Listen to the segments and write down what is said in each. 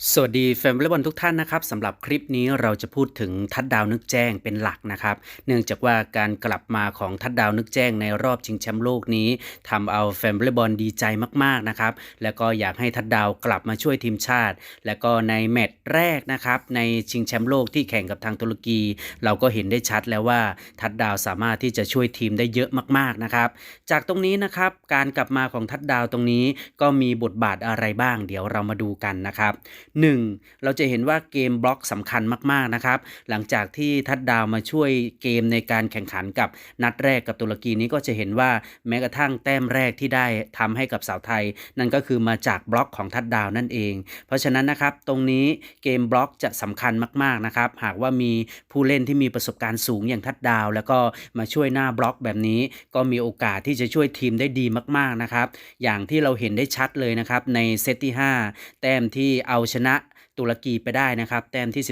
สวัสดีแฟนวอลเลย์บอลทุกท่านนะครับสำหรับคลิปนี้เราจะพูดถึงทัดดาวนึกแจ้งเป็นหลักนะครับ เนื่องจากว่าการกลับมาของทัดดาวนึกแจ้งในรอบชิงแชมป์โลกนี้ทำเอาแฟนวอลเลย์บอลดีใจมากๆนะครับแล้วก็อยากให้ทัดดาวกลับมาช่วยทีมชาติ แล้วก็ในแมตช์แรกนะครับในชิงแชมป์โลกที่แข่งกับทางตุรกี เราก็เห็นได้ชัดแล้วว่าทัดดาวสามารถที่จะช่วยทีมได้เยอะมากๆนะครับจากตรงนี้นะครับการกลับมาของทัดดาวตรงนี้ก็มีบทบาทอะไรบ้าง เดี๋ยวเรามาดูกันนะครับ 1. เราจะเห็นว่าเกมบล็อกสำคัญมากๆนะครับ หลังจากที่ทัดดาวมาช่วยเกมในการแข่งขันกับนัดแรกกับตุรกีนี้ก็จะเห็นว่าแม้กระทั่งแต้มแรกที่ได้ทำให้กับสาวไทย นั่นก็คือมาจากบล็อกของทัดดาวนั่นเอง เพราะฉะนั้นนะครับตรงนี้เกมบล็อกจะสำคัญมากๆนะครับหากว่ามีผู้เล่นที่มีประสบการณ์สูงอย่างทัดดาว แล้วก็มาช่วยหน้าบล็อกแบบนี้ ก็มีโอกาสที่จะช่วยทีมได้ดีมากๆนะครับอย่างที่เราเห็นได้ชัดเลยนะครับในเซตที่ 5 แต้มที่เอาชนะ ตุรกีไปได้นะครับ แต้มที่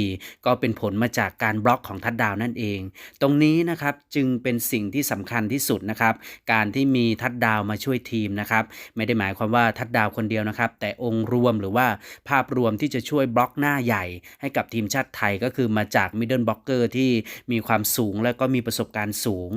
13 14 ก็เป็นผลมาจากการบล็อกของทัดดาวนั่นเอง ตรงนี้นะครับจึงเป็นสิ่งที่สำคัญที่สุดนะครับ การที่มีทัดดาวมาช่วยทีมนะครับไม่ได้หมายความว่าทัดดาวคนเดียวนะครับ แต่องค์รวมหรือว่าภาพรวมที่จะช่วยบล็อกหน้าใหญ่ ให้กับทีมชาติไทยก็คือมาจากมิดเดิลบล็อกเกอร์ที่มีความสูงและก็มีประสบการณ์สูง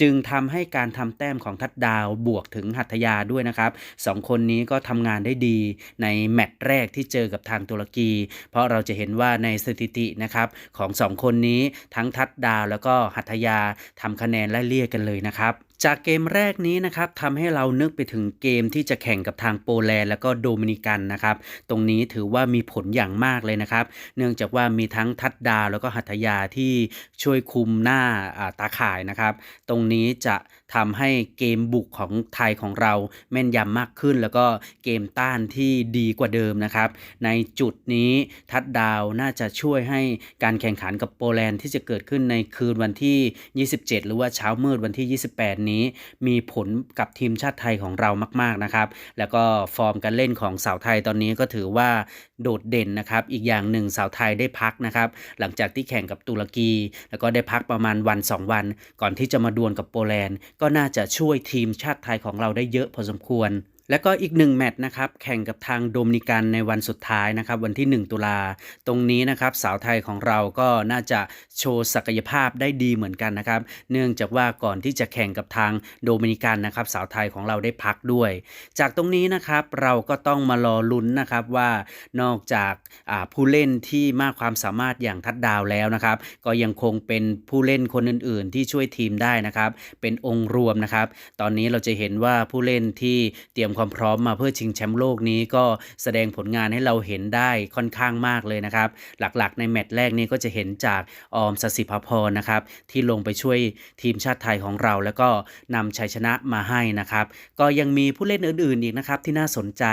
จึงทำให้การทำแต้มของทัดดาวบวกถึงหัตถยาด้วยนะครับสองคนนี้ก็ทำงานได้ดีในแมตช์แรกที่เจอกับทางตรกี เพราะเราจะเห็นว่าในสถิตินะครับของสองคนนี้ทั้งทัดดาวแล้วก็หัตยาทำคะแนนไล่เลี่ยกันเลยนะครับจากเกมแรกนี้นะครับทำให้เรานึกไปถึงเกมที่จะแข่งกับทางโปแลนด์แล้วก็โดมินิกันนะครับ ตรงนี้ถือว่ามีผลอย่างมากเลยนะครับ เนื่องจากว่ามีทั้งทัดดาวแล้วก็หัตยาที่ช่วยคุมหน้าตาข่ายนะครับ ตรงนี้จะทำให้เกมบุกของไทยของเราแม่นยำมากขึ้น แล้วก็เกมต้านที่ดีกว่าเดิมนะครับ ในจุดนี้ทัดดาวน่าจะช่วยให้การแข่งขันกับโปแลนด์ที่จะเกิดขึ้นในคืนวันที่ 27 หรือว่าเช้ามืดวันที่ 28นี้มีผลกับทีมชาติไทยของเรามากๆนะครับ แล้วก็ฟอร์มการเล่นของสาวไทยตอนนี้ก็ถือว่าโดดเด่นนะครับ อีกอย่างหนึ่งสาวไทยได้พักนะครับ หลังจากที่แข่งกับตุรกี แล้วก็ได้พักประมาณวัน 2 วัน ก่อนที่จะมาดวลกับโปแลนด์ ก็น่าจะช่วยทีมชาติไทยของเราได้เยอะพอสมควร แล้วก็อีกหนึ่งแมตช์นะครับ แข่งกับทางโดมินิกันในวันสุดท้ายนะครับ วันที่ 1 ตุลาตรงนี้นะครับ สาวไทยของเราก็น่าจะโชว์ศักยภาพได้ดีเหมือนกันนะครับ เนื่องจากว่าก่อนที่จะแข่งกับทางโดมินิกันนะครับ สาวไทยของเราได้พักด้วย จากตรงนี้นะครับเราก็ต้องมารอลุ้นนะครับว่านอกจากาผู้เล่นที่มากความสามารถอย่างทัดดาวแล้วนะครับ ก็ยังคงเป็นผู้เล่นคนอื่น ๆ ที่ช่วยทีมได้นะครับ เป็นองค์รวมนะครับ ตอนนี้เราจะเห็นว่าผู้เล่นที่เตรียมความพร้อมมาเพื่อชิงแชมป์โลกนี้ก็แสดงผลงานให้เราเห็นได้ค่อนข้างมากเลยนะครับ หลักๆ ในแมตช์แรกนี้ก็จะเห็นจากออมสสิภพรนะครับที่ลงไปช่วยทีมชาติไทยของเรา แล้วก็นำชัยชนะมาให้นะครับ ก็ยังมีผู้เล่นอื่นๆอีกนะครับที่น่าสนใจ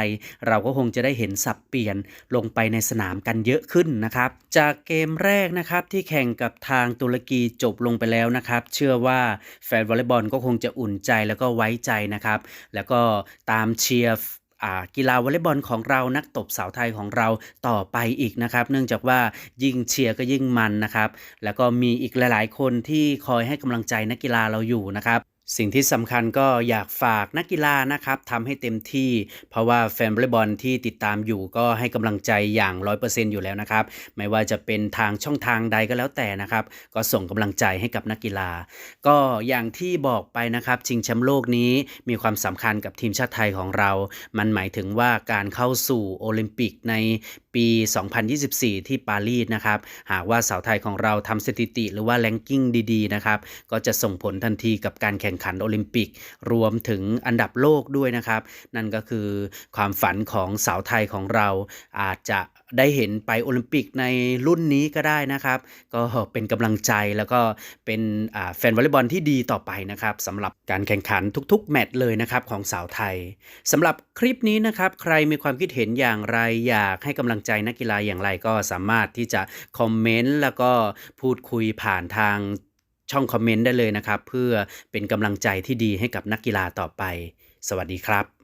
เราก็คงจะได้เห็นสับเปลี่ยนลงไปในสนามกันเยอะขึ้นนะครับจากเกมแรกนะครับที่แข่งกับทางตุรกีจบลงไปแล้วนะครับ เชื่อว่าแฟนวอลเลย์บอลก็คงจะอุ่นใจแล้วก็ไว้ใจนะครับ แล้วก็ตามเชียร์กีฬาวอลเลย์บอลของเรานักตบสาวไทยของเราต่อไปอีกนะครับ เนื่องจากว่ายิ่งเชียร์ก็ยิ่งมันนะครับ แล้วก็มีอีกหลาย ๆ คนที่คอยให้กำลังใจนักกีฬาเราอยู่นะครับ สิ่งที่สำคัญก็อยากฝากนักกีฬานะครับทำให้เต็มที่ เพราะว่าแฟนวอลเลย์บอลที่ติดตามอยู่ก็ให้กำลังใจอย่าง 100%อยู่แล้วนะครับ ไม่ว่าจะเป็นทางช่องทางใดก็แล้วแต่นะครับ ก็ส่งกำลังใจให้กับนักกีฬา ก็อย่างที่บอกไปนะครับชิงแชมป์โลกนี้มีความสำคัญกับทีมชาติไทยของเรา มันหมายถึงว่าการเข้าสู่โอลิมปิกในปี 2024 ที่ปารีสนะครับ หากว่าสาวไทยของเราทำสถิติหรือว่าแลงกิ้งดีๆนะครับ ก็จะส่งผลทันทีกับการแข่งขันโอลิมปิก รวมถึงอันดับโลกด้วยนะครับ นั่นก็คือความฝันของสาวไทยของเราอาจจะ ได้เห็นไปโอลิมปิกในรุ่นนี้ก็ได้นะครับ ก็เป็นกำลังใจแล้วก็เป็นแฟนวอลเลย์บอลที่ดีต่อไปนะครับสำหรับการแข่งขันทุกๆ แมตช์เลยนะครับของสาวไทยสำหรับคลิปนี้นะครับใครมีความคิดเห็นอย่างไรอยากให้กำลังใจนักกีฬาอย่างไรก็สามารถที่จะคอมเมนต์แล้วก็พูดคุยผ่านทางช่องคอมเมนต์ได้เลยนะครับ เพื่อเป็นกำลังใจที่ดีให้กับนักกีฬาต่อไป สวัสดีครับ